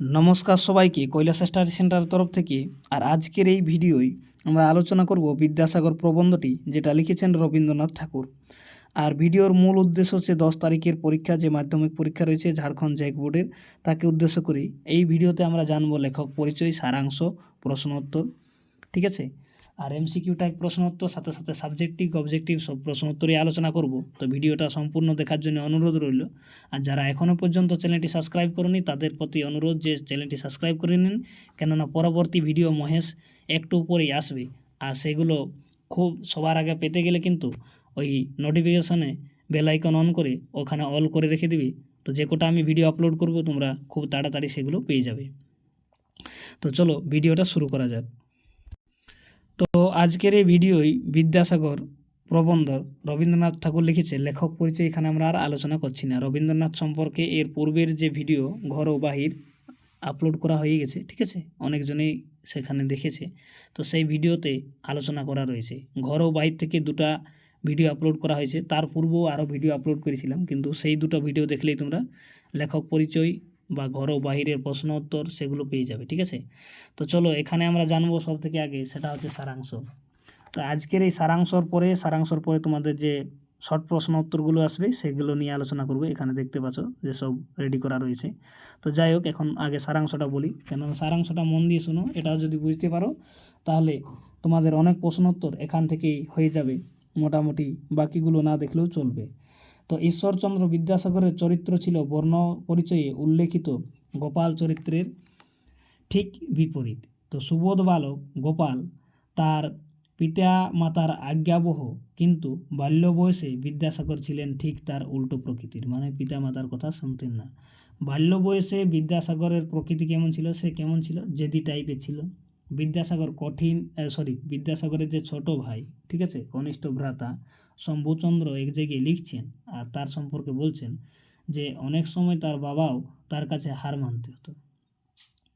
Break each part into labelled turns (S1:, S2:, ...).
S1: নমস্কার সবাইকে কৈলাস স্টাডি সেন্টারের তরফ থেকে। আর আজকের এই ভিডিওয় আমরা আলোচনা করব বিদ্যাসাগর প্রবন্ধটি, যেটা লিখেছেন রবীন্দ্রনাথ ঠাকুর। আর ভিডিওর মূল উদ্দেশ্য হচ্ছে দশ তারিখের পরীক্ষা, যে মাধ্যমিক পরীক্ষা রয়েছে ঝাড়খণ্ড জ্যাক বোর্ডের, তাকে উদ্দেশ্য করে। এই ভিডিওতে আমরা জানব লেখক পরিচয়, সারাংশ, প্রশ্নোত্তর, ঠিক আছে? আর এমসিকিউ টাইপ প্রশ্নোত্তর, সাথে সাথে সাবজেক্টিভ অবজেক্টিভ সব প্রশ্নোত্তরই আলোচনা করব। তো ভিডিওটা সম্পূর্ণ দেখার জন্য অনুরোধ রইল। আর যারা এখনও পর্যন্ত চ্যানেলটি সাবস্ক্রাইব করনি, তাদের প্রতি অনুরোধ যে চ্যানেলটি সাবস্ক্রাইব করে নিন। কেননা পরবর্তী ভিডিও মহেশ একটু উপরেই আসবে। আর সেগুলো খুব সবার আগে পেতে গেলে কিন্তু ওই নোটিফিকেশানে বেল আইকন অন করে ওখানে অল করে রেখে দিবি। তো যে কোটা আমি ভিডিও আপলোড করব, তোমরা খুব তাড়াতাড়ি সেগুলো পেয়ে যাবে। তো চলো, ভিডিওটা শুরু করা যাক। তো আজকের এই ভিডিওই বিদ্যাসাগর প্রবন্ধ রবীন্দ্রনাথ ঠাকুর লিখেছে লেখক পরিচয় এখানে আমরা আর আলোচনা করছি না। রবীন্দ্রনাথ সম্পর্কে এর পূর্বের যে ভিডিও, ঘর ও বাহির আপলোড করা হয়ে গেছে, ঠিক আছে? অনেকজনেই সেখানে দেখেছে। তো সেই ভিডিওতে আলোচনা করা রয়েছে। ঘর ও বাহির থেকে দুটা ভিডিও আপলোড করা হয়েছে। তার পূর্বেও আরও ভিডিও আপলোড করেছিলাম, কিন্তু সেই দুটো ভিডিও দেখলেই তোমরা লেখক পরিচয় বা ঘর বাহিরের প্রশ্ন উত্তর সেগুলো পেয়ে যাবে, ঠিক আছে? তো চলো এখানে আমরা জানব সব থেকে আগে, সেটা হচ্ছে সারাংশ। তো আজকের এই সারাংশর পরে সারাংশর পরে তোমাদের যে শর্ট প্রশ্ন উত্তরগুলো আসবে, সেগুলো নিয়ে আলোচনা করব। এখানে দেখতে পাচ্ছ যে সব রেডি করা রয়েছে। তো যাই হোক, এখন আগে সারাংশটা বলি। কেন সারাংশটা মন দিয়ে শোনো, এটাও যদি বুঝতে পারো, তাহলে তোমাদের অনেক প্রশ্ন উত্তর এখান থেকেই হয়ে যাবে। মোটামুটি বাকিগুলো না দেখলেও চলবে। তো ঈশ্বরচন্দ্র বিদ্যাসাগরের চরিত্র ছিল বর্ণ পরিচয়ে উল্লেখিত গোপাল চরিত্রের ঠিক বিপরীত। তো সুবোধ বালক গোপাল তার পিতা মাতার আজ্ঞাবহ কিন্তু বাল্য বয়সে বিদ্যাসাগর ছিলেন ঠিক তার উল্টো প্রকৃতির। মানে পিতা মাতার কথা শুনতেন না। বাল্য বয়সে বিদ্যাসাগরের প্রকৃতি কেমন ছিল? সে কেমন ছিল? জেদি টাইপের ছিল। বিদ্যাসাগর কঠিন সরি বিদ্যাসাগরের যে ছোট ভাই, ঠিক আছে, কনিষ্ঠ ভ্রাতা শম্ভুচন্দ্র এক জায়গায় লিখছেন আর তার সম্পর্কে বলছেন যে অনেক সময় তার বাবাও তার কাছে হার মানতে হতো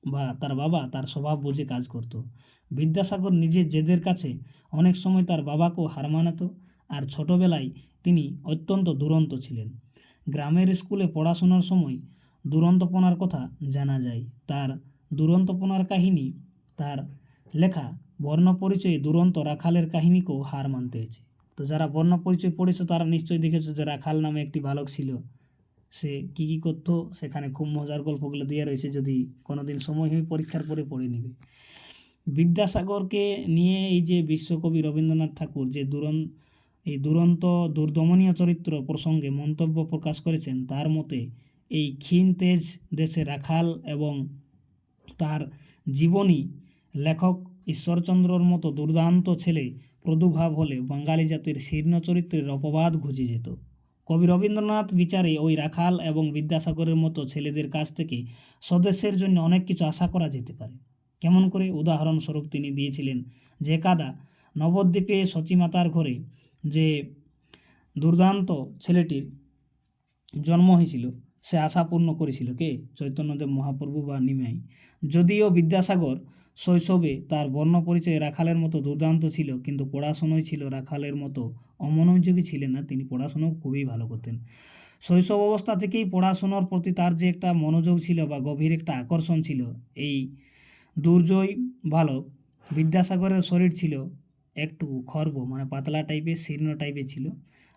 S1: বা তার বাবা তার স্বভাব বুঝে কাজ করত। বিদ্যাসাগর নিজের জেদের কাছে অনেক সময় তার বাবাকেও হার মানাতো আর ছোটবেলায় তিনি অত্যন্ত দুরন্ত ছিলেন। গ্রামের স্কুলে পড়াশোনার সময় দুরন্তপনার কথা জানা যায়। তার দুরন্তপনার কাহিনী, তার লেখা বর্ণ পরিচয়ে দুরন্ত রাখালের কাহিনীকেও হার মানতে হয়েছে। তো যারা বর্ণ পরিচয় পড়েছে, তারা নিশ্চয়ই দেখেছ যে রাখাল নামে একটি বালক ছিল। সে কী কী করতো, সেখানে খুব মজার গল্পগুলো দেওয়া রয়েছে, যদি কোনো দিন সময় হয়ে পরীক্ষার পরে পড়ে নেবে। বিদ্যাসাগরকে নিয়ে এই যে বিশ্বকবি রবীন্দ্রনাথ ঠাকুর, যে দুরন, এই দুরন্ত দুর্দমনীয় চরিত্র প্রসঙ্গে মন্তব্য প্রকাশ করেছেন, তার মতে এই ক্ষীণ তেজ দেশে রাখাল এবং তার জীবনী লেখক ঈশ্বরচন্দ্রর মতো দুর্দান্ত ছেলে প্রদুভাব হলে বাঙালি জাতির শীর্ণ চরিত্রের অপবাদ ঘুচে যেত। কবি রবীন্দ্রনাথ বিচারে ওই রাখাল এবং বিদ্যাসাগরের মতো ছেলেদের কাছ থেকে স্বদেশের জন্য অনেক কিছু আশা করা যেতে পারে। কেমন করে উদাহরণস্বরূপ তিনি দিয়েছিলেন যে কাদা নবদ্বীপে সচিমাতার ঘরে যে দুর্দান্ত ছেলেটির জন্ম হয়েছিল, সে আশা পূর্ণ করেছিল কে? চৈতন্যদেব মহাপ্রভু বা নিমাই। যদিও বিদ্যাসাগর শৈশবে তার বর্ণ পরিচয়ে রাখালের মতো দুর্দান্ত ছিল, কিন্তু পড়াশুনোয় ছিল রাখালের মতো অমনোযোগী ছিলেন না, তিনি পড়াশুনো খুবই ভালো করতেন। শৈশব অবস্থা থেকেই পড়াশুনোর প্রতি তার যে একটা মনোযোগ ছিল বা গভীর একটা আকর্ষণ ছিল, এই দুর্জয় বালক বিদ্যাসাগরের শরীর ছিল একটু খর্ব মানে পাতলা টাইপের শীর্ণ টাইপের ছিল,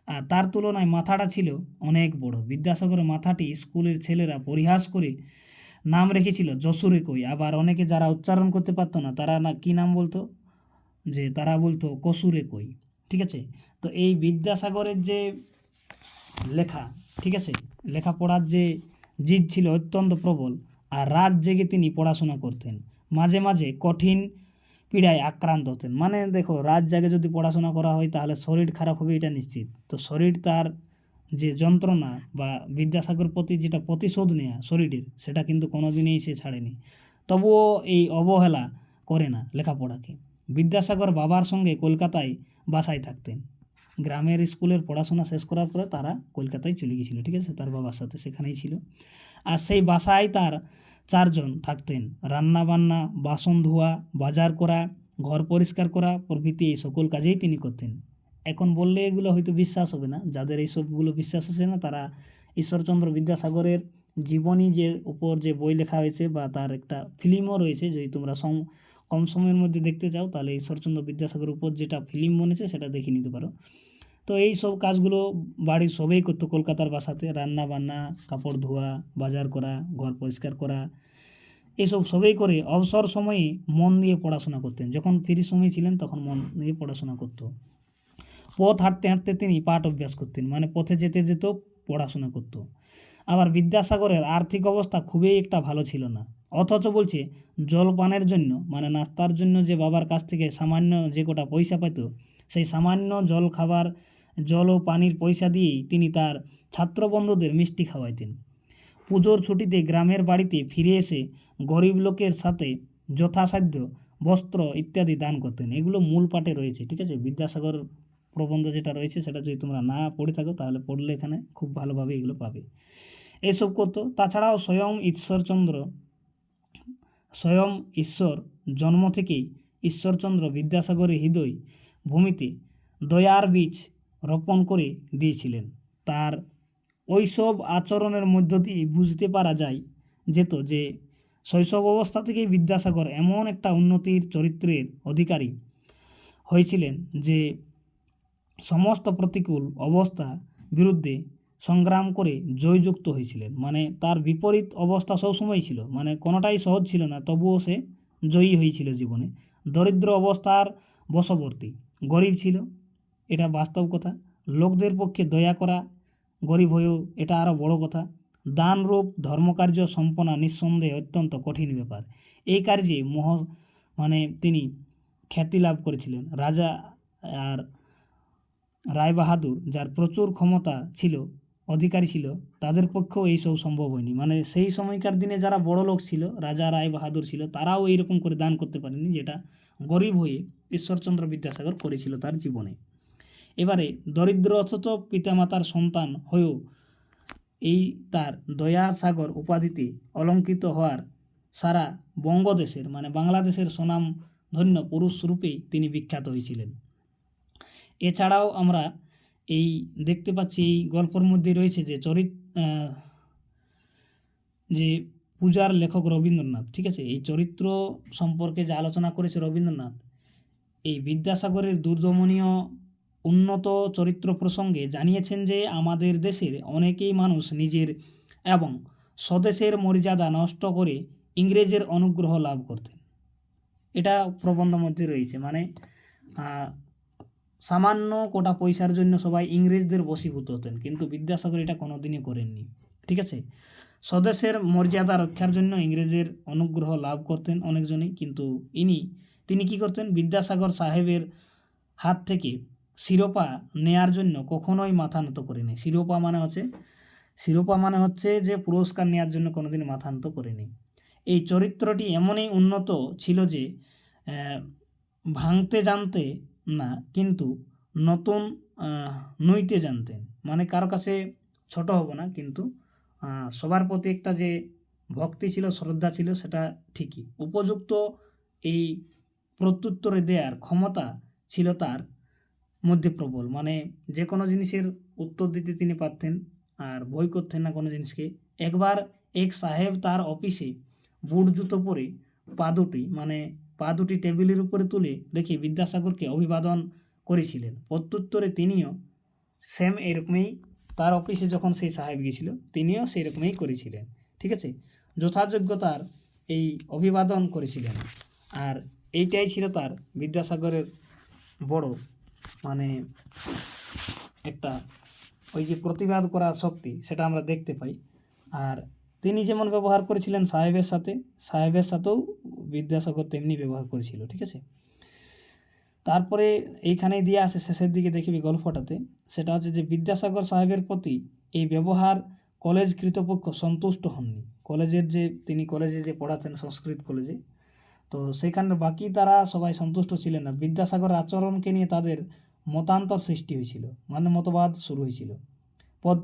S1: আর তার তুলনায় মাথাটা ছিল অনেক বড়। বিদ্যাসাগরের মাথাটি স্কুলের ছেলেরা পরিহাস করে নাম রেখেছিল যশোরে কই। আবার অনেকে যারা উচ্চারণ করতে পারতো না, তারা না, কী নাম বলতো? যে তারা বলতো কসুরে কই। ঠিক আছে? তো এই বিদ্যাসাগরের যে লেখা, ঠিক আছে? লেখাপড়ার যে জিদ ছিল অত্যন্ত প্রবল, আর রাত জেগে তিনি পড়াশোনা করতেন। মাঝে মাঝে কঠিন পীড়ায় আক্রান্ত হতেন। মানে দেখো, রাত জাগে যদি পড়াশোনা করা হয়, তাহলে শরীর খারাপ হবে, এটা নিশ্চিত। তো শরীর তার যে যন্ত্রণা বা বিদ্যাসাগর প্রতি যেটা প্রতিশোধ নেয়া শরীরের, সেটা কিন্তু কোনোদিনই সে ছাড়েনি। তবুও এই অবহেলা করে না লেখাপড়াকে। বিদ্যাসাগর বাবার সঙ্গে কলকাতায় বাসায় থাকতেন। গ্রামের স্কুলের পড়াশোনা শেষ করার পরে তারা কলকাতায় চলে গিয়েছিল, ঠিক আছে? তার বাবার সাথে সেখানেই ছিল। আর সেই বাসায় তার চারজন থাকতেন। রান্না বান্না বাসন ধোয়া, বাজার করা, ঘর পরিষ্কার করা প্রভৃতি এই সকল কাজেই তিনি করতেন। এখন বললে এগুলো হয়তো বিশ্বাস হবে না। যাদের এই সবগুলো বিশ্বাস হচ্ছে না, তারা ঈশ্বরচন্দ্র বিদ্যাসাগরের জীবনী যে উপর যে বই লেখা হয়েছে বা তার একটা ফিল্মও রয়েছে, যদি তোমরা সম, কম সময়ের মধ্যে দেখতে চাও, তাহলে ঈশ্বরচন্দ্র বিদ্যাসাগরের উপর যেটা ফিল্ম বনেছে, সেটা দেখে নিতে পারো। তো এই সব কাজগুলো বাড়ির সবেই করতো, কলকাতার বাসাতে। রান্না বান্না, কাপড় ধোয়া, বাজার করা, ঘর পরিষ্কার করা, এসব সবই করে অবসর সময়ে মন দিয়ে পড়াশোনা করতেন। যখন ফ্রি সময় ছিলেন, তখন মন দিয়ে পড়াশোনা করতো। পথ হাঁটতে হাঁটতে তিনি পাঠ অভ্যাস করতেন মানে পথে যেতে যেত পড়াশোনা করতো। আবার বিদ্যাসাগরের আর্থিক অবস্থা খুবই একটা ভালো ছিল না। অথচ বলছে, জলপানের জন্য মানে নাস্তার জন্য যে বাবার কাছ থেকে সামান্য যে কটা পয়সা পেত সেই সামান্য জল খাবার, জল ও পানির পয়সা দিয়েই তিনি তার ছাত্র বন্ধুদের মিষ্টি খাওয়াইতেন। পুজোর ছুটিতে গ্রামের বাড়িতে ফিরে এসে গরিব লোকের সাথে যথাসাধ্য বস্ত্র ইত্যাদি দান করতেন। এগুলো মূল পাঠে রয়েছে, ঠিক আছে? বিদ্যাসাগর প্রবন্ধ যেটা রয়েছে সেটা যদি তোমরা না পড়ে থাকো, তাহলে পড়লে এখানে খুব ভালোভাবে এগুলো পাবে। এসব করতো। তাছাড়াও স্বয়ং ঈশ্বরচন্দ্র, স্বয়ং ঈশ্বর জন্ম থেকেই ঈশ্বরচন্দ্র বিদ্যাসাগরের হৃদয় ভূমিতে দয়ার বীজ রোপণ করে দিয়েছিলেন। তার ওইসব আচরণের মধ্য দিয়ে বুঝতে পারা যায় যেত যে শৈশব অবস্থা থেকেই বিদ্যাসাগর এমন একটা উন্নতির চরিত্রের অধিকারী হয়েছিলেন যে সমস্ত প্রতিকূল অবস্থা বিরুদ্ধে সংগ্রাম করে জয়যুক্ত হয়েছিলেন। মানে তার বিপরীত অবস্থা সবসময় ছিল। মানে কোনোটাই সহজ ছিল না, তবুও সে জয়ী হয়েছিল জীবনে। দরিদ্র অবস্থার বশবর্তী, গরিব ছিল, এটা বাস্তব কথা। লোকদের পক্ষে দয়া করা গরিব হয়েও এটা আরও বড় কথা। দানরূপ ধর্মকার্য সম্পন্ন নিঃসন্দেহে অত্যন্ত কঠিন ব্যাপার। এই কার্যে মহ মানে তিনি খ্যাতি লাভ করেছিলেন। রাজা আর রায়বাহাদুর যার প্রচুর ক্ষমতা ছিল, অধিকারী ছিল, তাদের পক্ষেও এইসব সম্ভব হয়নি। মানে সেই সময়কার দিনে যারা বড় লোক ছিল, রাজা রায় বাহাদুর ছিল, তারাও এইরকম করে দান করতে পারেনি যেটা গরিব হয়ে ঈশ্বরচন্দ্র বিদ্যাসাগর করেছিল তার জীবনে। এবারে দরিদ্র অথচ পিতামাতার সন্তান হয়েও এই তার দয়াসাগর উপাধিতে অলঙ্কৃত হওয়ার সারা বঙ্গদেশের মানে বাংলাদেশের সুনাম ধন্য পুরুষ রূপেই তিনি বিখ্যাত হয়েছিলেন। এছাড়াও আমরা এই দেখতে পাচ্ছি, এই গল্পের মধ্যে রয়েছে যে চরিত যে পূজার লেখক রবীন্দ্রনাথ, ঠিক আছে? এই চরিত্র সম্পর্কে যে আলোচনা করেছে রবীন্দ্রনাথ, এই বিদ্যাসাগরের দুর্দমনীয় উন্নত চরিত্র প্রসঙ্গে জানিয়েছেন যে আমাদের দেশের অনেকেই মানুষ নিজের এবং স্বদেশের মর্যাদা নষ্ট করে ইংরেজের অনুগ্রহ লাভ করতেন। এটা প্রবন্ধ মধ্যে রয়েছে মানে সামান্য কোটা পয়সার জন্য সবাই ইংরেজদের বশীভূত হতেন, কিন্তু বিদ্যাসাগর এটা কোনোদিনই করেননি, ঠিক আছে? স্বদেশের মর্যাদা রক্ষার জন্য ইংরেজের অনুগ্রহ লাভ করতেন অনেকজনই, কিন্তু ইনি, তিনি কি করতেন? বিদ্যাসাগর সাহেবের হাত থেকে শিরোপা নেয়ার জন্য কখনোই মাথা নত করেনি। শিরোপা মানে হচ্ছে, শিরোপা মানে হচ্ছে যে পুরস্কার নেওয়ার জন্য কোনোদিন মাথা নত করেনি। এই চরিত্রটি এমনই উন্নত ছিল যে ভাঙতে জানতে না, কিন্তু নতুন নইতে জানতেন। মানে কারও কাছে ছোট হব না, কিন্তু সবার প্রতি একটা যে ভক্তি ছিল, শ্রদ্ধা ছিল, সেটা ঠিকই। উপযুক্ত এই প্রত্যুত্তরে দেওয়ার ক্ষমতা ছিল তার মধ্যে প্রবল। মানে যে কোনো জিনিসের উত্তর দিতে তিনি পারতেন, আর বই করতেন না কোনো জিনিসকে। একবার এক সাহেব তার অফিসে বুট জুতো পরে পা দুটি মানে পা দুটি টেবিলের উপরে তুলে রেখে বিদ্যাসাগরকে অভিবাদন করেছিলেন। প্রত্যুত্তরে তিনিও সেম এরকমই তার অফিসে যখন সেই সাহেব গিয়েছিল, তিনিও সেই রকমই করেছিলেন। ঠিক আছে? যথাযোগ্যতার এই অভিবাদন করেছিলেন। আর এইটাই ছিল তার বিদ্যাসাগরের বড় মানে একটা ওই যে প্রতিবাদ করার শক্তি, সেটা আমরা দেখতে পাই। আর তিনি যেমন ব্যবহার করেছিলেন সাহেবের সাথে, সাহেবের সাথেও বিদ্যাসাগর তেমনি ব্যবহার করেছিল, ঠিক আছে? তারপরে এইখানেই দিয়ে আসে শেষের দিকে, দেখবি গল্পটাতে। সেটা হচ্ছে যে বিদ্যাসাগর সাহেবের প্রতি এই ব্যবহার কলেজ কৃতপক্ষ সন্তুষ্ট হননি। কলেজের যে, তিনি কলেজে যে পড়াতেন, সংস্কৃত কলেজে, তো সেখানে বাকি তারা সবাই সন্তুষ্ট ছিলেন না। বিদ্যাসাগর আচরণকে নিয়ে তাদের মতান্তর সৃষ্টি হয়েছিল মানে মতবাদ শুরু হয়েছিল, পদ,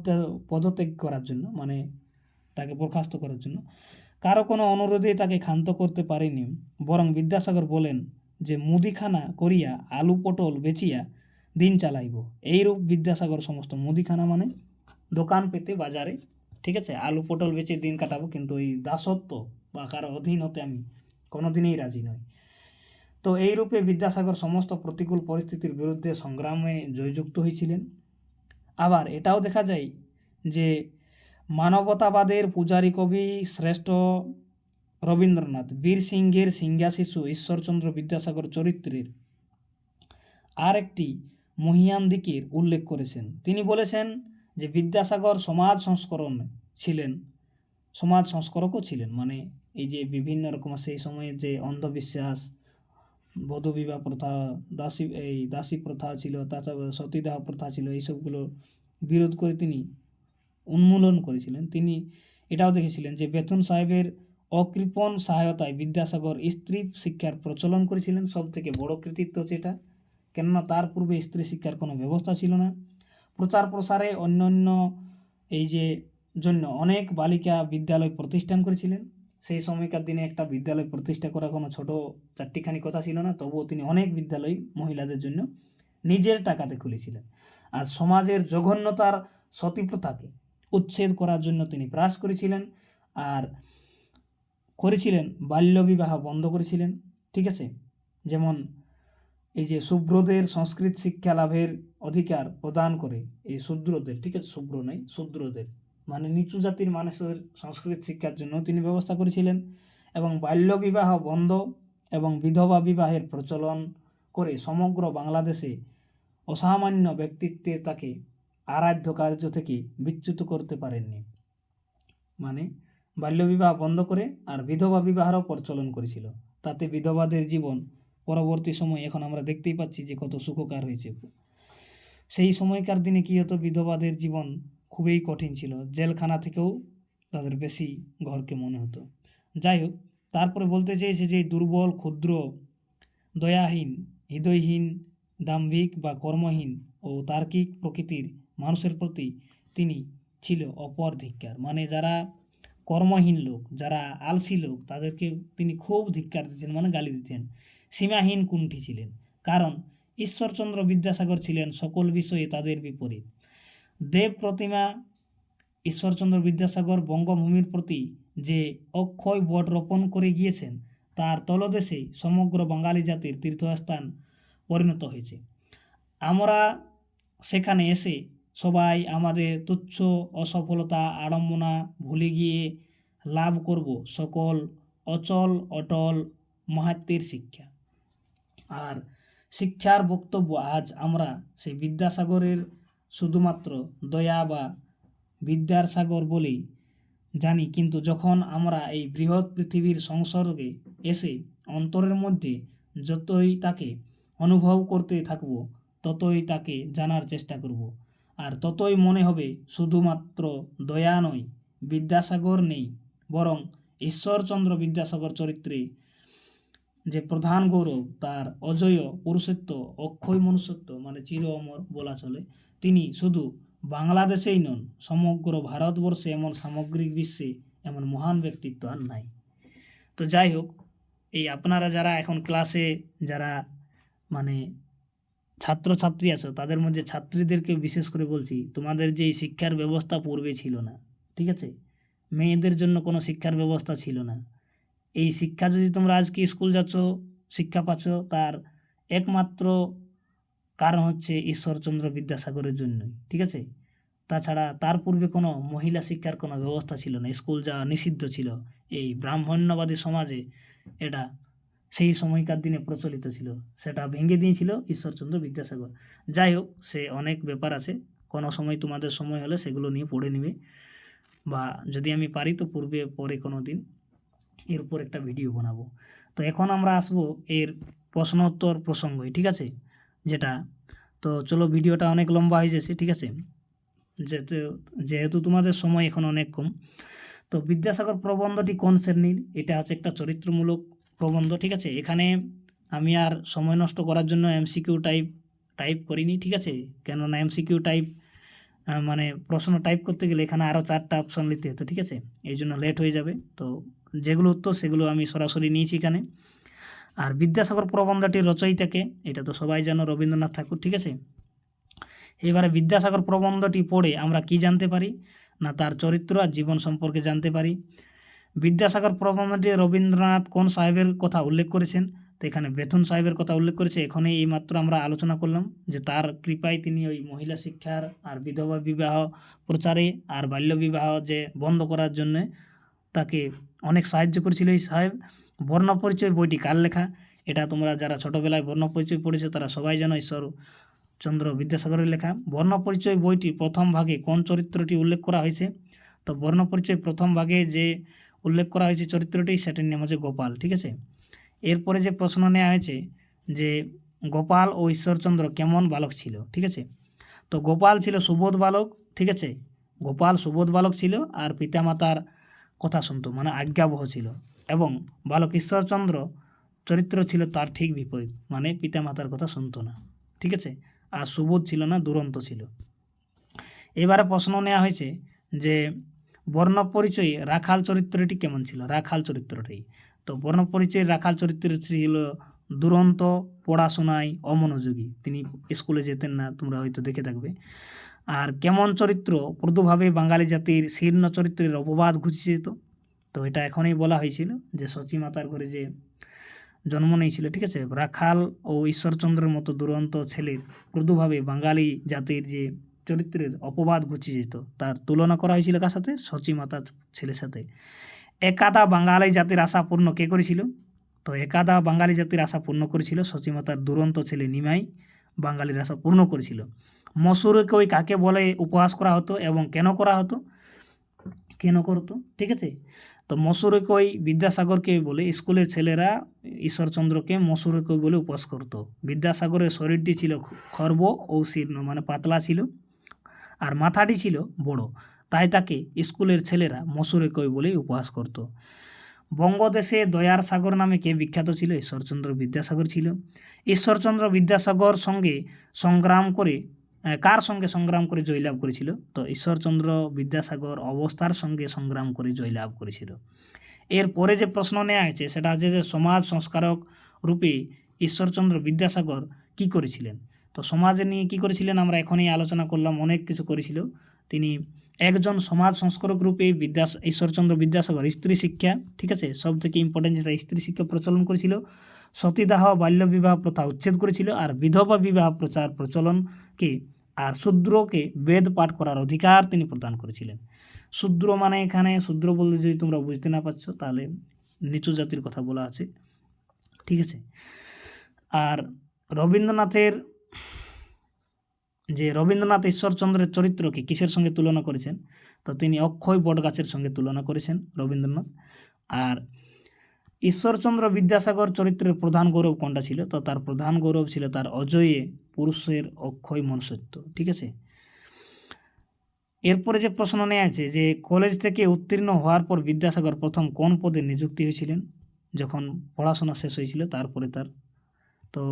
S1: পদত্যাগ করার জন্য মানে তাকে বরখাস্ত করার জন্য। কারও কোনো অনুরোধে তাকে ক্ষান্ত করতে পারেনি, বরং বিদ্যাসাগর বলেন যে, মুদিখানা করিয়া আলু পটল বেচিয়া দিন চালাইব। এইরূপ বিদ্যাসাগর সমস্ত মুদিখানা মানে দোকান পেতে বাজারে, ঠিক আছে, আলু পটল বেচে দিন কাটাবো, কিন্তু এই দাসত্ব বা কারও অধীন হতে আমি কোনোদিনই রাজি নই। তো এই রূপে বিদ্যাসাগর সমস্ত প্রতিকূল পরিস্থিতির বিরুদ্ধে সংগ্রামে জয়যুক্ত হয়েছিলেন আবার এটাও দেখা যায় যে মানবতাবাদের পূজারী কবি শ্রেষ্ঠ রবীন্দ্রনাথ। বীর সিংহের সিংহা শিশু ঈশ্বরচন্দ্র বিদ্যাসাগর চরিত্রের আর একটি মহিয়ান দিকের উল্লেখ করেছেন। তিনি বলেছেন যে বিদ্যাসাগর সমাজ সংস্করণ ছিলেন, সমাজ সংস্করকও ছিলেন। মানে এই যে বিভিন্ন রকম সেই সময়ে যে অন্ধবিশ্বাস, বধূ বিবাহ প্রথা, দাসী, এই দাসী প্রথা ছিল, তাছাড়া সতীদাহ প্রথা ছিল এইসবগুলো বিরোধ করে তিনি উন্মূলন করেছিলেন। তিনি এটাও দেখেছিলেন যে বেতন সাহেবের অকৃপণ সহায়তায় বিদ্যাসাগর স্ত্রী শিক্ষার প্রচলন করেছিলেন। সব থেকে বড় কৃতিত্ব হচ্ছে এটা। কেননা তার পূর্বে স্ত্রী শিক্ষার কোনো ব্যবস্থা ছিল না। প্রচার প্রসারে অন্যান্য এই যে জন্য অনেক বালিকা বিদ্যালয় প্রতিষ্ঠান করেছিলেন। সেই সময়কার দিনে একটা বিদ্যালয় প্রতিষ্ঠা করা কোনো ছোট চারটিখানি কথা ছিল না। তবুও তিনি অনেক বিদ্যালয় মহিলাদের জন্য নিজের টাকাতে খুলেছিলেন। আর সমাজের জঘন্যতার সতীপ্রথাকে উচ্ছেদ করার জন্য তিনি প্রয়াস করেছিলেন আর করেছিলেন বাল্যবিবাহ বন্ধ করেছিলেন, ঠিক আছে? যেমন এই যে শুভ্রদের সংস্কৃত শিক্ষা লাভের অধিকার প্রদান করে, এই শূদ্রদের ঠিক আছে? শুভ্র নয় শূদ্রদের মানে নিচু জাতির মানুষের সংস্কৃত শিক্ষার জন্য তিনি ব্যবস্থা করেছিলেন এবং বাল্যবিবাহ বন্ধ এবং বিধবা বিবাহের প্রচলন করে সমগ্র বাংলাদেশে অসামান্য ব্যক্তিত্বে তাকে আরাধ্য কার্য থেকে বিচ্যুত করতে পারেননি। মানে বাল্যবিবাহ বন্ধ করে আর বিধবা বিবাহেরও প্রচলন করেছিল। তাতে বিধবাদের জীবন পরবর্তী সময় এখন আমরা দেখতেই পাচ্ছি যে কত সুখকার হয়েছে। সেই সময়কার দিনে কী হতো, বিধবাদের জীবন খুবই কঠিন ছিল। জেলখানা থেকেও তাদের বেশি ঘরকে মনে হতো। যাই হোক, তারপরে বলতে চেয়েছে যে দুর্বল, ক্ষুদ্র, দয়াহীন, হৃদয়হীন, দাম্ভিক বা কর্মহীন ও তার্কিক প্রকৃতির মানুষের প্রতি তিনি ছিল অপর ধিক্কার। মানে যারা কর্মহীন লোক, যারা আলসি লোক, তাদেরকে তিনি খুব ধিক্কার দিতেন মানে গালি দিতেন। সীমাহীন কুণ্ঠী ছিলেন। কারণ ঈশ্বরচন্দ্র বিদ্যাসাগর ছিলেন সকল বিষয়ে তাদের বিপরীত। দেব প্রতিমা, ঈশ্বরচন্দ্র বিদ্যাসাগর বঙ্গভূমির প্রতি যে অক্ষয় বট রোপণ করে গিয়েছেন, তার তলদেশে সমগ্র বাঙালি জাতির তীর্থস্থান পরিণত হয়েছে। আমরা সেখানে এসে সবাই আমাদের তুচ্ছ অসফলতা আড়ম্বনা ভুলে গিয়ে লাভ করব সকল অচল, অটল মাহাত্মের শিক্ষা। আর শিক্ষার বক্তব্য আজ আমরা সেই বিদ্যাসাগরের শুধুমাত্র দয়া বা বিদ্যার সাগর বলেই জানি, কিন্তু যখন আমরা এই বৃহৎ পৃথিবীর সংসর্গে এসে অন্তরের মধ্যে যতই তাকে অনুভব করতে থাকব, ততই তাকে জানার চেষ্টা করব। আর ততই মনে হবে, শুধুমাত্র দয়া নয়, বিদ্যাসাগর নেই, বরং ঈশ্বরচন্দ্র বিদ্যাসাগর চরিত্রে যে প্রধান গৌরব, তার অজয় পুরুষত্ব, অক্ষয় মনুষ্যত্ব মানে চির অমর বলা চলে, তিনি শুধু বাংলাদেশেই নন, সমগ্র ভারতবর্ষে এমন সামগ্রিক বিশ্বে এমন মহান ব্যক্তিত্ব আর নাই। তো যাই হোক, এই আপনারা যারা এখন ক্লাসে যারা মানে ছাত্রছাত্রী আছো, তাদের মধ্যে ছাত্রীদেরকে বিশেষ করে বলছি, তোমাদের যে শিক্ষার ব্যবস্থা পূর্বে ছিল না, ঠিক আছে? মেয়েদের জন্য কোনো শিক্ষার ব্যবস্থা ছিল না। এই শিক্ষা যদি তোমরা আজকে স্কুল যাচ্ছ, শিক্ষা পাচ্ছ, তার একমাত্র কারণ হচ্ছে ঈশ্বরচন্দ্র বিদ্যাসাগরের জন্যই, ঠিক আছে? তাছাড়া তার পূর্বে কোনো মহিলা শিক্ষার কোনো ব্যবস্থা ছিল না, স্কুল যাওয়া নিষিদ্ধ ছিল। এই ব্রাহ্মণ্যবাদী সমাজে এটা সেই সময়কার দিনে প্রচলিত ছিল। সেটা ভেঙে দিয়েছিল ঈশ্বরচন্দ্র বিদ্যাসাগর। যাই হোক, সে অনেক ব্যাপার আছে। কোনো সময় তোমাদের সময় হলে সেগুলো নিয়ে পড়ে নিবে। বা যদি আমি পারি তো পূর্বে, পরে কোনো দিন এর উপর একটা ভিডিও বানাবো। তো এখন আমরা আসব এর প্রশ্নোত্তর প্রসঙ্গে ঠিক আছে? যেটা, তো চলো ভিডিওটা অনেক লম্বা হয়ে যাচ্ছে, ঠিক আছে? যেহেতু যেহেতু তোমাদের সময় এখন অনেক কম। তো বিদ্যাসাগর প্রবন্ধটি কোন শ্রেণির? এটা হচ্ছে একটা চরিত্রমূলক প্রবন্ধ, ঠিক আছে? এখানে আমি আর সময় নষ্ট করার জন্য এমসিকিউ টাইপ টাইপ করিনি, ঠিক আছে? কেননা এমসিকিউ টাইপ মানে প্রশ্ন টাইপ করতে গেলে এখানে আরও চারটা অপশন নিতে হতো, ঠিক আছে? এই জন্য লেট হয়ে যাবে। তো যেগুলো উত্তর, সেগুলো আমি সরাসরি নিয়েছি এখানে। আর বিদ্যাসাগর প্রবন্ধটির রচয়িতাকে, এটা তো সবাই জানো, রবীন্দ্রনাথ ঠাকুর, ঠিক আছে? এবারে বিদ্যাসাগর প্রবন্ধটি পড়ে আমরা কি জানতে পারি? না তার চরিত্র আর জীবন সম্পর্কে জানতে পারি? বিদ্যাসাগর প্রবন্ধটি রবীন্দ্রনাথ কোন সাহেবের কথা উল্লেখ করেছেন? তো এখানে বেথুন সাহেবের কথা উল্লেখ করেছে। এখানে এইমাত্র আমরা আলোচনা করলাম যে তার কৃপায় তিনি ওই মহিলা শিক্ষার আর বিধবা বিবাহ প্রচারে আর বাল্য বিবাহ যে বন্ধ করার জন্যে তাকে অনেক সাহায্য করেছিল এই সাহেব। বর্ণপরিচয় বইটি কার লেখা? এটা তোমরা যারা ছোটোবেলায় বর্ণ পরিচয় পড়েছো তারা সবাই জানো ঈশ্বর চন্দ্র বিদ্যাসাগরের লেখা। বর্ণপরিচয় বইটি প্রথম ভাগে কোন চরিত্রটি উল্লেখ করা হয়েছে? তো বর্ণপরিচয় প্রথম ভাগে যে উল্লেখ করা হয়েছে চরিত্রটি সেটির নাম হচ্ছে গোপাল, ঠিক আছে? এরপরে যে প্রশ্ন নেওয়া হয়েছে যে গোপাল ও ঈশ্বরচন্দ্র কেমন বালক ছিল, ঠিক আছে? তো গোপাল ছিল সুবোধ বালক, ঠিক আছে? গোপাল সুবোধ বালক ছিল আর পিতামাতার কথা শুনতো মানে আজ্ঞাবহ ছিল। এবং বালক ঈশ্বরচন্দ্র চরিত্র ছিল তার ঠিক বিপরীত মানে পিতামাতার কথা শুনতো না, ঠিক আছে? আর সুবোধ ছিল না, দুরন্ত ছিল। এবারে প্রশ্ন নেওয়া হয়েছে যে বর্ণ পরিচয়ে রাখাল চরিত্রটি কেমন ছিল? রাখাল চরিত্রটি। তো বর্ণ পরিচয়ে রাখাল চরিত্রটি ছিল দুরন্ত, পড়াশোনায় অমনোযোগী। তিনি স্কুলে যেতেন না, তোমরা হয়তো দেখে থাকবে। আর কেমন চরিত্র? প্রদুভাবে বাঙালি জাতির শীর্ণ চরিত্রের অপবাদ ঘুচিয়ে যেত তো এটা এখনই বলা হয়েছিল যে সচী মাতার ঘরে যে জন্ম নিয়েছিল, ঠিক আছে? রাখাল ও ঈশ্বরচন্দ্রের মতো দুরন্ত ছেলের মৃদুভাবে বাঙালি জাতির যে চরিত্রের অপবাদ ঘুচিয়ে যেত তার তুলনা করা হয়েছিল কার সাথে? সচী মাতার ছেলের সাথে। একাদা বাঙালি জাতির আশা পূর্ণ কে করেছিল? তো একাদা বাঙালি জাতির আশা পূর্ণ করেছিল সচী মাতার দুরন্ত ছেলে নিমাই, বাঙালির আশা পূর্ণ করেছিল। মসুরকে ওই কাকে বলে উপহাস করা হতো এবং কেন করা হতো? কেন করতো ঠিক আছে? তো মসুরে কই বিদ্যাসাগরকে বলে স্কুলের ছেলেরা ঈশ্বরচন্দ্রকে মসুরে কই বলে উপহাস করতো। বিদ্যাসাগরের শরীরটি ছিল খর্ব ও শীর্ণ মানে পাতলা ছিল। আর মাথাটি ছিল বড়। তাই তাকে স্কুলের ছেলেরা মসুরে কই বলেই উপহাস করতো। বঙ্গদেশে দয়ার সাগর নামে কে বিখ্যাত ছিল? ঈশ্বরচন্দ্র বিদ্যাসাগর ছিল। ঈশ্বরচন্দ্র বিদ্যাসাগর সঙ্গে সংগ্রাম করে কার সঙ্গে সংগ্রাম করে জয়লাভ করেছিল? তো ঈশ্বরচন্দ্র বিদ্যাসাগর অবস্থার সঙ্গে সংগ্রাম করে জয়লাভ করেছিল। এর পরে যে প্রশ্ন নেওয়া হয়েছে, সেটা হচ্ছে যে সমাজ সংস্কারক রূপে ঈশ্বরচন্দ্র বিদ্যাসাগর কি করেছিলেন? তো সমাজে নিয়ে কি করেছিলেন? আমরা এখনই আলোচনা করলাম, অনেক কিছু করেছিল। তিনি একজন সমাজ সংস্কারক রূপে বিদ্যা ঈশ্বরচন্দ্র বিদ্যাসাগর, স্ত্রী শিক্ষা, ঠিক আছে? সব থেকে ইম্পর্টেন্ট যেটা, স্ত্রী শিক্ষা প্রচলন করেছিল। সতীদাহ বাল্যবিবাহ প্রথা উচ্ছেদ করেছিল আর বিধবা বিবাহ প্রচার প্রচলনকে আর শূদ্রকে বেদ পাঠ করার অধিকার তিনি প্রদান করেছিলেন। শূদ্র মানে এখানে, শূদ্র বলতে যদি তোমরা বুঝতে না পারছ, তাহলে নিচু জাতির কথা বলা আছে, ঠিক আছে? আর রবীন্দ্রনাথের যে রবীন্দ্রনাথ ঈশ্বরচন্দ্রের চরিত্রকে কিসের সঙ্গে তুলনা করেছেন? তো তিনি অক্ষয় বটগাছের সঙ্গে তুলনা করেছেন রবীন্দ্রনাথ। আর ঈশ্বরচন্দ্র বিদ্যাসাগর চরিত্রের প্রধান গৌরব কোনটা ছিল? তো তার প্রধান গৌরব ছিল তার অজয়ে পুরুষের অক্ষয় মনুষ্যত্ব, ঠিক আছে? এরপরে যে প্রশ্ন নেওয়া আছে যে কলেজ থেকে উত্তীর্ণ হওয়ার পর বিদ্যাসাগর প্রথম কোন পদে নিযুক্তি হয়েছিলেন? যখন পড়াশোনা শেষ হয়েছিল, তারপরে তার তো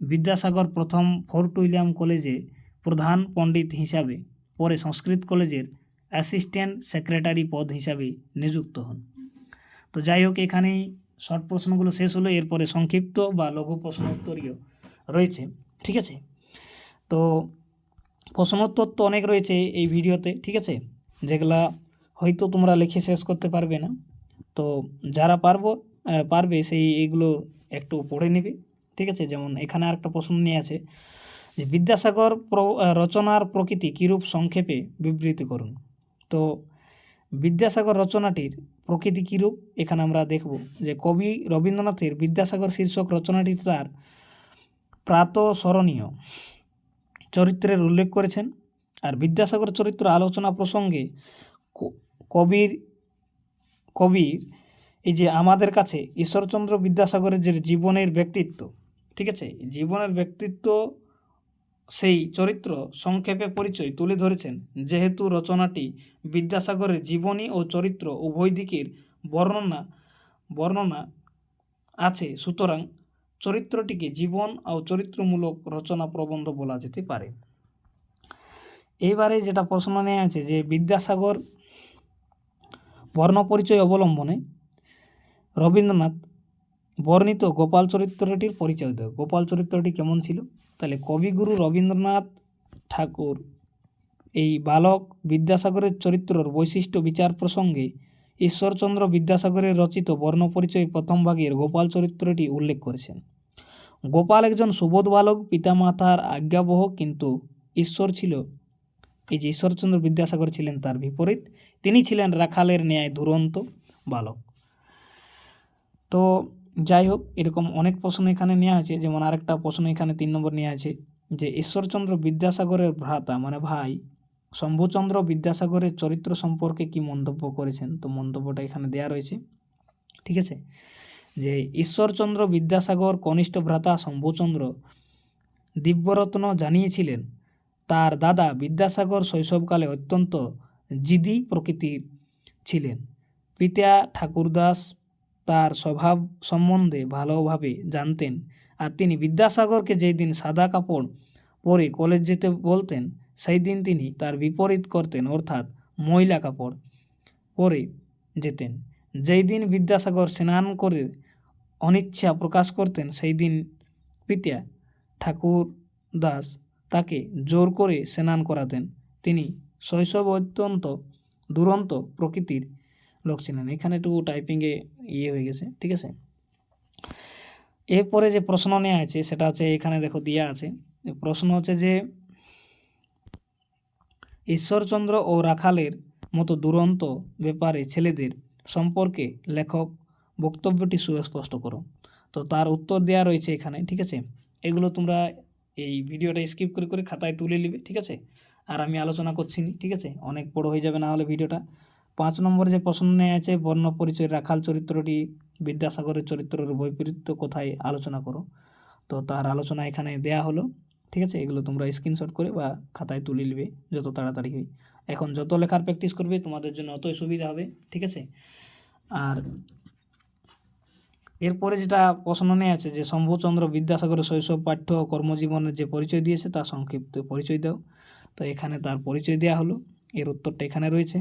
S1: বিদ্যাসাগর প্রথম ফোর্ট উইলিয়াম কলেজে প্রধান পণ্ডিত হিসাবে, পরে সংস্কৃত কলেজের অ্যাসিস্ট্যান্ট সেক্রেটারি পদ হিসাবে নিযুক্ত হন। তো যাই হোক, এখানেই শর্ট প্রশ্নগুলো শেষ হলো, এরপরে সংক্ষিপ্ত বা লঘু প্রশ্ন উত্তরীয় রয়েছে, ঠিক আছে? তো প্রশ্নোত্তর তো অনেক রয়েছে এই ভিডিওতে, ঠিক আছে? যেগুলা হয়তো তোমরা লিখে শেষ করতে পারবে না। তো যারা পারব পারবে, সেই এগুলো একটু পড়ে নেবে। ঠিক আছে? যেমন এখানে আরেকটা প্রশ্ন নিয়ে আছে যে বিদ্যাসাগর রচনার প্রকৃতি কীরূপ সংক্ষেপে বিবৃতি করুন? তো বিদ্যাসাগর রচনাটির প্রকৃতি কীরূপ? এখানে আমরা দেখব যে কবি রবীন্দ্রনাথের বিদ্যাসাগর শীর্ষক রচনাটি তার প্রাতঃস্মরণীয় চরিত্রের উল্লেখ করেছেন। আর বিদ্যাসাগর চরিত্র আলোচনা প্রসঙ্গে কবির কবির এই যে আমাদের কাছে ঈশ্বরচন্দ্র বিদ্যাসাগরের যে জীবনের ব্যক্তিত্ব ঠিক আছে? জীবনের ব্যক্তিত্ব সেই চরিত্র সংক্ষেপে পরিচয় তুলে ধরেছেন। যেহেতু রচনাটি বিদ্যাসাগরের জীবনী ও চরিত্র উভয় দিকের বর্ণনা বর্ণনা আছে, সুতরাং চরিত্রটিকে জীবন ও চরিত্রমূলক রচনা প্রবন্ধ বলা যেতে পারে। এইবারে যেটা প্রশ্ন নেওয়া আছে যে বিদ্যাসাগর বর্ণ পরিচয় অবলম্বনে রবীন্দ্রনাথ বর্ণিত গোপাল চরিত্রটির পরিচয় দেয় গোপাল চরিত্রটি কেমন ছিল? তাহলে কবিগুরু রবীন্দ্রনাথ ঠাকুর, এই বালক বিদ্যাসাগরের চরিত্রর বৈশিষ্ট্য বিচার প্রসঙ্গে ঈশ্বরচন্দ্র বিদ্যাসাগরের রচিত বর্ণপরিচয় প্রথম ভাগের গোপাল চরিত্রটি উল্লেখ করেছেন। গোপাল একজন সুবোধ বালক, পিতামাতার আজ্ঞাবহ, কিন্তু ঈশ্বর ছিল, এই যে ঈশ্বরচন্দ্র বিদ্যাসাগর ছিলেন তার বিপরীত, তিনি ছিলেন রাখালের ন্যায় দুরন্ত বালক। তো যাই হোক, এরকম অনেক প্রশ্ন এখানে নেওয়া আছে। যেমন আরেকটা প্রশ্ন এখানে তিন নম্বর নেওয়া আছে যে, ঈশ্বরচন্দ্র বিদ্যাসাগরের ভ্রাতা মানে ভাই শম্ভুচন্দ্র বিদ্যাসাগরের চরিত্র সম্পর্কে কি মন্তব্য করেছেন? তো মন্তব্যটা এখানে দেওয়া রয়েছে। ঠিক আছে? যে, ঈশ্বরচন্দ্র বিদ্যাসাগর কনিষ্ঠ ভ্রাতা শম্ভুচন্দ্র দিব্যরত্ন জানিয়েছিলেন, তার দাদা বিদ্যাসাগর শৈশবকালে অত্যন্ত জিদি প্রকৃতির ছিলেন। পিতা ঠাকুরদাস তার স্বভাব সম্বন্ধে ভালোভাবে জানতেন। আর তিনি বিদ্যাসাগরকে যেই দিন সাদা কাপড় পরে কলেজ যেতে বলতেন সেই দিন তিনি তার বিপরীত করতেন, অর্থাৎ ময়লা কাপড় পরে যেতেন। যেই দিন বিদ্যাসাগর স্নান করে অনিচ্ছা প্রকাশ করতেন সেই দিন পিতা ঠাকুর দাস তাকে জোর করে স্নান করাতেন। তিনি শৈশব অত্যন্ত দুরন্ত প্রকৃতির লোক ছিলেন। এখানে একটু টাইপিংয়ে ইয়ে হয়ে গেছে, ঠিক আছে? এরপরে যে প্রশ্ন নেওয়া আছে, সেটা হচ্ছে এখানে দেখো দেওয়া আছে। প্রশ্ন হচ্ছে যে, ঈশ্বরচন্দ্র ও রাখালের মতো দুরন্ত ব্যাপারে ছেলেদের সম্পর্কে লেখক বক্তব্যটি সুস্পষ্ট করো। তো তার উত্তর দেওয়া রয়েছে এখানে, ঠিক আছে? এগুলো তোমরা এই ভিডিওটা স্কিপ করে করে খাতায় তুলে নিবে, ঠিক আছে? আর আমি আলোচনা করছি ঠিক আছে? অনেক বড় হয়ে যাবে না হলে ভিডিওটা। পাঁচ নম্বরে যে প্রশ্ন নেওয়া আছে, বর্ণ পরিচয়, রাখাল চরিত্রটি, বিদ্যাসাগরের চরিত্রের বৈপরীত্য কোথায় আলোচনা করো? তো তার আলোচনা এখানে দেয়া হলো, ঠিক আছে? এগুলো তোমরা স্ক্রিনশট করে বা খাতায় তুলে নিবে, যত তাড়াতাড়ি হয়। এখন যত লেখার প্র্যাকটিস করবে, তোমাদের জন্য অতই সুবিধা হবে, ঠিক আছে? আর এরপরে যেটা প্রশ্ন নিয়ে আছে যে, শম্ভুচন্দ্র বিদ্যাসাগরের শৈশব পাঠ্য কর্মজীবনের যে পরিচয় দিয়েছে তা সংক্ষিপ্ত পরিচয় দাও। তো এখানে তার পরিচয় দেওয়া হলো, এর উত্তরটা এখানে রয়েছে।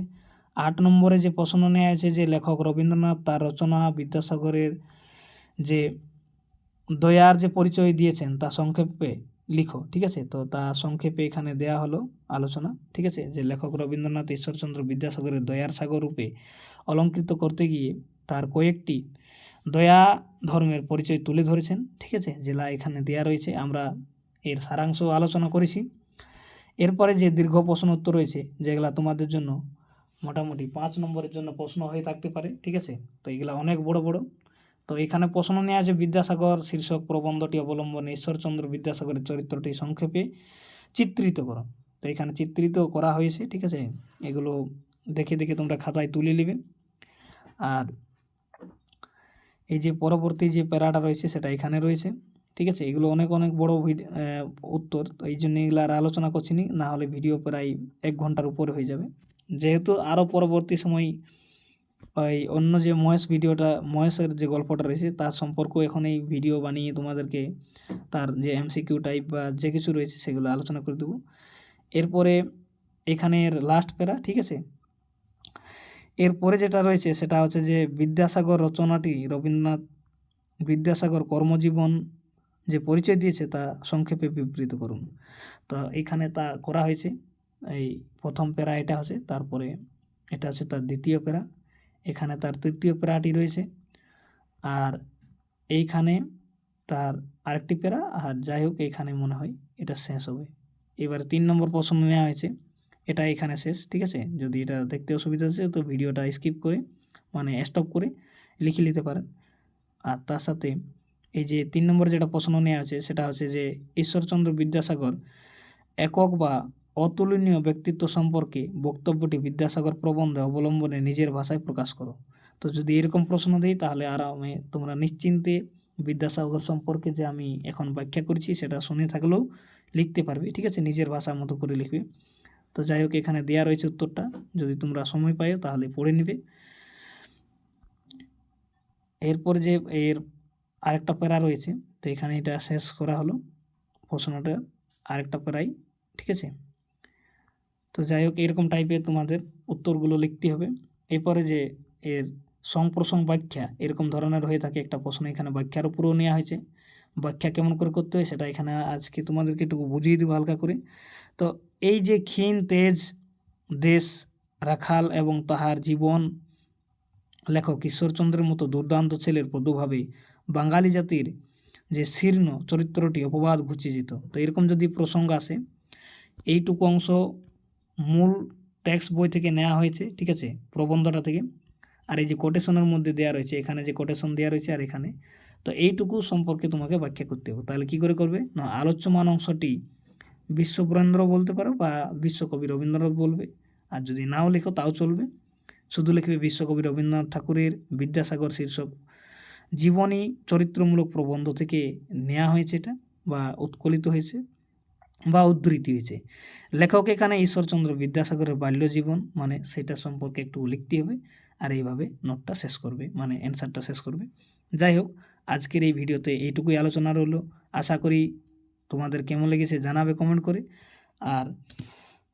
S1: আট নম্বরে যে প্রশ্ন নেওয়া হয়েছে যে লেখক রবীন্দ্রনাথ তার রচনা বিদ্যাসাগরের যে দয়ার যে পরিচয় দিয়েছেন তা সংক্ষেপে লিখো, ঠিক আছে? তো তা সংক্ষেপে এখানে দেয়া হলো আলোচনা, ঠিক আছে? যে লেখক রবীন্দ্রনাথ ঈশ্বরচন্দ্র বিদ্যাসাগরের দয়ার সাগর রূপে অলঙ্কৃত করতে গিয়ে তার কয়েকটি দয়া ধর্মের পরিচয় তুলে ধরেছেন, ঠিক আছে? জেলা এখানে দেয়া রয়েছে, আমরা এর সারাংশ আলোচনা করেছি। এরপরে যে দীর্ঘ প্রশ্ন উত্তর রয়েছে, যেগুলা তোমাদের জন্য মোটামুটি পাঁচ নম্বরের জন্য প্রশ্ন হয়ে থাকতে পারে, ঠিক আছে? তো এগুলা অনেক বড় বড়। তো এখানে প্রশ্ন নেওয়া আছে বিদ্যাসাগর শীর্ষক প্রবন্ধটি অবলম্বনে ঈশ্বরচন্দ্র বিদ্যাসাগরের চরিত্রটি সংক্ষেপে চিত্রিত করো। তো এখানে চিত্রিত করা হয়েছে, ঠিক আছে? এগুলো দেখে দেখে তোমরা খাতায় তুলে নেবে। আর এই যে পরবর্তী যে প্যারাটা রয়েছে সেটা এখানে রয়েছে, ঠিক আছে? এগুলো অনেক অনেক বড় উত্তর। তো এই জন্য এগুলো আর আলোচনা করছি নি, না হলে ভিডিও প্রায় এক ঘণ্টার উপরে হয়ে যাবে। যেহেতু আরও পরবর্তী সময় ওই অন্য যে মহেশ ভিডিওটা, মহেশের যে গল্পটা রয়েছে, তার সম্পর্ক এখন এই ভিডিও বানিয়ে তোমাদেরকে তার যে এমসিকিউ টাইপ বা যে কিছু রয়েছে সেগুলো আলোচনা করে দেবো। এরপরে এখানের লাস্ট প্যারা, ঠিক আছে? এরপরে যেটা রয়েছে সেটা হচ্ছে যে বিদ্যাসাগর রচনাটি রবীন্দ্রনাথ বিদ্যাসাগর কর্মজীবন যে পরিচয় দিয়েছে তা সংক্ষেপে বিবৃত করুন। তো এখানে তা করা হয়েছে। এই প্রথম প্যারা এটা হচ্ছে তারপরে এটা হচ্ছে তার দ্বিতীয় প্যারা এখানে তার তৃতীয় প্যারাটি রয়েছে। আর এইখানে তার আরেকটি প্যারা আর যাই হোক এইখানে মনে হয় এটা শেষ হবে। এবার তিন নম্বর প্রশ্ন নেওয়া হয়েছে, এটা এখানে শেষ, ঠিক আছে? যদি এটা দেখতে অসুবিধা আছে তো ভিডিওটা স্কিপ করে মানে স্টপ করে লিখে নিতে পারেন। আর তার সাথে এই যে তিন নম্বর যেটা প্রশ্ন নেওয়া আছে সেটা হচ্ছে যে ঈশ্বরচন্দ্র বিদ্যাসাগর একক বা অতুলনীয় ব্যক্তিত্ব সম্পর্কে বক্তব্যটি বিদ্যাসাগর প্রবন্ধে অবলম্বনে নিজের ভাষায় প্রকাশ করো। তো যদি এরকম প্রশ্ন দিই, তাহলে আরামে তোমরা নিশ্চিন্তে বিদ্যাসাগর সম্পর্কে যে আমি এখন ব্যাখ্যা করছি, সেটা শুনে থাকলেও লিখতে পারবে। ঠিক আছে? নিজের ভাষার মতো করে লিখবে। তো যাই হোক, এখানে দেওয়া রয়েছে উত্তরটা। যদি তোমরা সময় পাও তাহলে পড়ে নিবে। এরপর যে এর আরেকটা প্যারা রয়েছে, তো এখানে এটা শেষ করা হলো প্রশ্নটা। আরেকটা প্যারাই, ঠিক আছে? তো যাই হোক, এরকম টাইপের তোমাদের উত্তরগুলো লিখতে হবে। এরপরে যে এর সংপ্রসং ব্যাখ্যা, এরকম ধরনের হয়ে থাকে একটা প্রশ্ন, এখানে ব্যাখ্যার উপরেও নেওয়া হয়েছে। ব্যাখ্যা কেমন করে করতে হয় সেটা এখানে আজকে তোমাদেরকে একটু বুঝিয়ে দেবো হালকা করে। তো এই যে ক্ষীণ, তেজ, দেশ, রাখাল এবং তাহার জীবন লেখক ঈশ্বরচন্দ্রের মতো দুর্দান্ত ছেলের প্রদুভাবে বাঙালি জাতির যে শীর্ণ চরিত্রটি অপবাদ ঘুচিয়ে যেত তো এরকম যদি প্রসঙ্গ আসে, এইটুকু অংশ মূল টেক্সট বই থেকে নেওয়া হয়েছে, ঠিক আছে? প্রবন্ধটা থেকে। আর এই যে কোটেশনের মধ্যে দেওয়া রয়েছে, এখানে যে কোটেশন দেওয়া রয়েছে আর এখানে, তো এইটুকু সম্পর্কে তোমাকে ব্যাখ্যা করতে হবে। তাহলে কি করে করবে? না, আলোচ্যমান অংশটি বিশ্বপুরেন্দ্র বলতে পারো বা বিশ্বকবি রবীন্দ্রনাথ বলবে। আর যদি নাও লেখো, তাও চলবে। শুধু লিখবে বিশ্বকবি রবীন্দ্রনাথ ঠাকুরের বিদ্যাসাগর শীর্ষক। জীবনী চরিত্রমূলক প্রবন্ধ থেকে নেওয়া হয়েছে এটা বা উৎকলিত হয়েছে। বা উদ্ধৃতি হয়েছে। লেখক এখানে ঈশ্বরচন্দ্র বিদ্যাসাগরের বাল্যজীবন মানে সেটা সম্পর্কে একটু লিখতে হবে আর এইভাবে নোটটা শেষ করবে মানে অ্যান্সারটা শেষ করবে। যাই হোক, আজকের এই ভিডিওতে এইটুকুই আলোচনা রইল। আশা করি তোমাদের কেমন লেগেছে জানাবে কমেন্ট করে। আর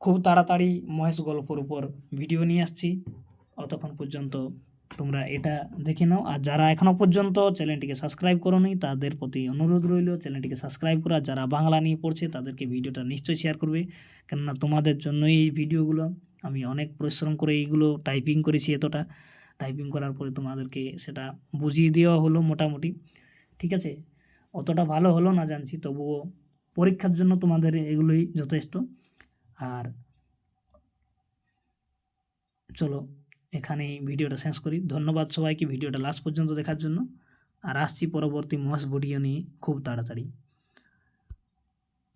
S1: খুব তাড়াতাড়ি মহেশ গল্পর উপর ভিডিও নিয়ে আসছি। অতক্ষণ পর্যন্ত তোমরা এটা দেখে নাও। আর যারা এখনও পর্যন্ত চ্যানেলটিকে সাবস্ক্রাইব করোনি, তাদের প্রতি অনুরোধ রইল চ্যানেলটিকে সাবস্ক্রাইব করা। যারা বাংলা নিয়ে পড়ছে, তাদেরকে ভিডিওটা নিশ্চয়ই শেয়ার করবে। কেননা তোমাদের জন্যই এই ভিডিওগুলো। আমি অনেক পরিশ্রম করে এইগুলো টাইপিং করেছি এতটা। টাইপিং করার পরে তোমাদেরকে সেটা বুঝিয়ে দেওয়া হলো মোটামুটি। ঠিক আছে? অতটা ভালো হলো না জানছি, তবুও পরীক্ষার জন্য তোমাদের এগুলোই যথেষ্ট। আর চলো এখানেই ভিডিওটা শেষ করি। ধন্যবাদ সবাইকে ভিডিওটা লাস্ট পর্যন্ত দেখার জন্য। আর আসছি পরবর্তী মহাস ভিডিও নিয়ে খুব তাড়াতাড়ি।